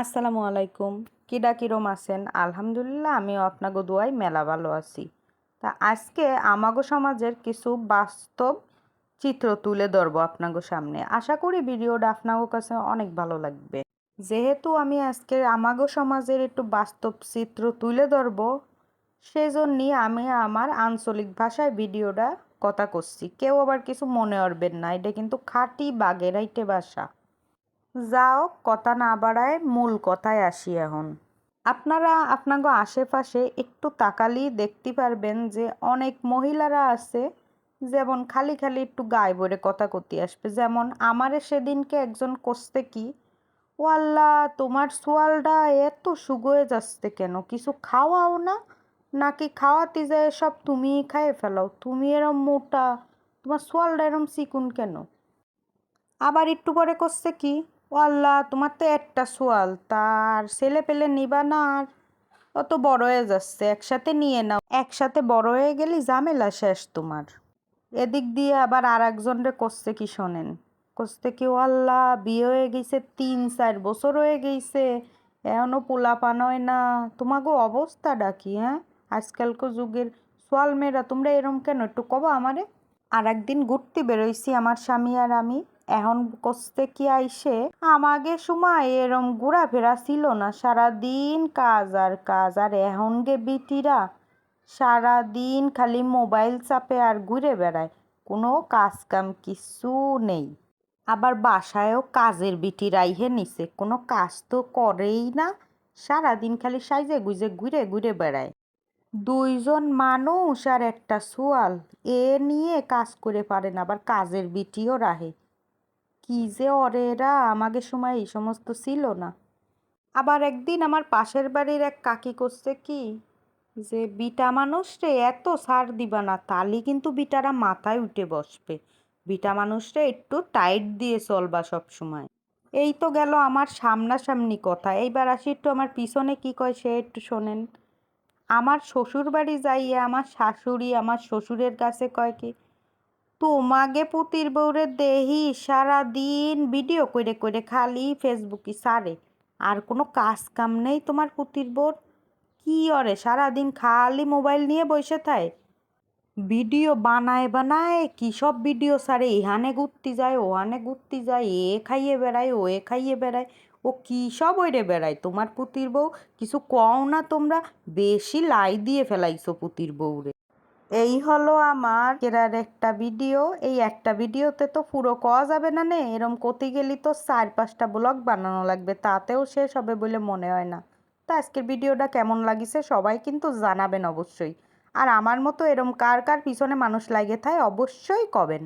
আসসালামু আলাইকুম। কিডা কিরম আছেন? আলহামদুলিল্লাহ, আমিও আপনাকে দোয়াই মেলা ভালো আছি। তা আজকে আমাগো সমাজের কিছু বাস্তব চিত্র তুলে ধরবো আপনাগো সামনে। আশা করি ভিডিওটা আপনাগো কাছে অনেক ভালো লাগবে। যেহেতু আমি আজকে আমাগো সমাজের একটু বাস্তব চিত্র তুলে ধরবো, সেজন্যই আমি আমার আঞ্চলিক ভাষায় ভিডিওটা কথা করছি। কেউ আবার কিছু মনে করবেন না, এটা কিন্তু খাঁটি বাগেরাইটে ভাষা। যাও, কথা না বাড়ায় মূল কথায় আসি এখন। আপনারা আপনাকে আশেপাশে একটু তাকালেই দেখতে পারবেন যে অনেক মহিলারা আছে, যেমন খালি খালি একটু গায়ে বরে কথা করতে আসবে। যেমন আমারে সেদিনকে একজন কষতে কি ও আল্লাহ তোমার সোয়ালটা এত শুগোয়ে যাচ্ছে কেন? কিছু খাওয়াও না? নাকি খাওয়াতে যায় সব তুমিই খাইয়ে ফেলাও? তুমি এরম মোটা, তোমার সোয়ালটা এরম চিকুন কেন? আবার একটু পরে করছে কি ও আল্লাহ তোমার তো একটা সোয়াল, তার ছেলে পেলে নিবা না আর। অত বড় হয়ে যাচ্ছে, একসাথে নিয়ে নাও। একসাথে বড় হয়ে গেলি ঝামেলা শেষ তোমার। এদিক দিয়ে আবার আর একজনরে করছে কি শোনেন? করছে কি ও আল্লাহ বিয়ে হয়ে গেছে, তিন চার বছর হয়ে গেছে এখনও পোলা পান হয় না। তোমাকে অবস্থাটা কি হ্যাঁ? আজকালকার যুগের সোয়াল মেয়েরা, তোমরা এরম কেন, একটু কবা আমারে। আর একদিন ঘুরতে বেরোইছি আমার স্বামী আর আমি। এখন কষতে কি আইসে? আমাগে সময় এরম ঘোরাফেরা ছিল না। সারাদিন কাজ আর কাজ, আর এখন গে বিটিরা সারাদিন খালি মোবাইল চাপে আর ঘুরে বেড়ায়। কোনো কাজ কাম কিছু নেই। আবার বাসায়ও কাজের বিটি রাইহে নিছে। কোনো কাজ তো করেই না। সারাদিন খালি সাইজে গুজে ঘুরে ঘুরে বেড়ায়। দুইজন মানুষ আর একটা সোয়াল। এ নিয়ে কাজ করে পারে না, আবার কাজের বিটিও রাহে। কি যে অরে এরা আমাকে সময় এই সমস্ত ছিল না। আবার একদিন আমার পাশের বাড়ির এক কাকি করছে কি যে, বিটা মানুষ রে, এত সার দিবা না, তালি কিন্তু বিটারা মাথায় উঠে বসবে। বিটা মানুষরে একটু টাইট দিয়ে চলবা সব সময় এই তো গেল আমার সামনাসামনি কথা। এইবার আসি একটু আমার পিছনে, কি কয় সে একটু শোনেন। আমার শ্বশুর বাড়ি যাইয়ে আমার শাশুড়ি, আমার শ্বশুরের কাছে কয় কি তোমাকে পুতির বউরে দেহি সারা দিন ভিডিও করে করে খালি ফেসবুকে সারে। আর কোনো কাজ কাম নেই তোমার পুতির বউর? কি অরে, সারাদিন খালি মোবাইল নিয়ে বসে থায়? ভিডিও বানায় বানায় কি সব ভিডিও সারে? এখানে ঘুরতে যায়, ওহানে ঘুরতে যায়, এ খাইয়ে বেড়ায়, ও এ খাইয়ে বেড়ায়, ও কী সব ওইরে বেড়ায়? তোমার পুতির বউ কিছু কও না তোমরা, বেশি লাই দিয়ে ফেলাইছো পুতির বউরে। এই হলো আমার কেরার একটা ভিডিও। এই একটা ভিডিওতে তো পুরো কওয়া যাবে না নে? এরম কতি গেলি তো চার পাঁচটা ব্লগ বানানো লাগবে, তাতেও শেষ হবে বলে মনে হয় না। তো আজকের ভিডিওটা কেমন লাগিছে সবাই কিন্তু জানাবেন অবশ্যই। আর আমার মতো এরম কার কার পিছনে মানুষ লাগে থায় অবশ্যই কবেন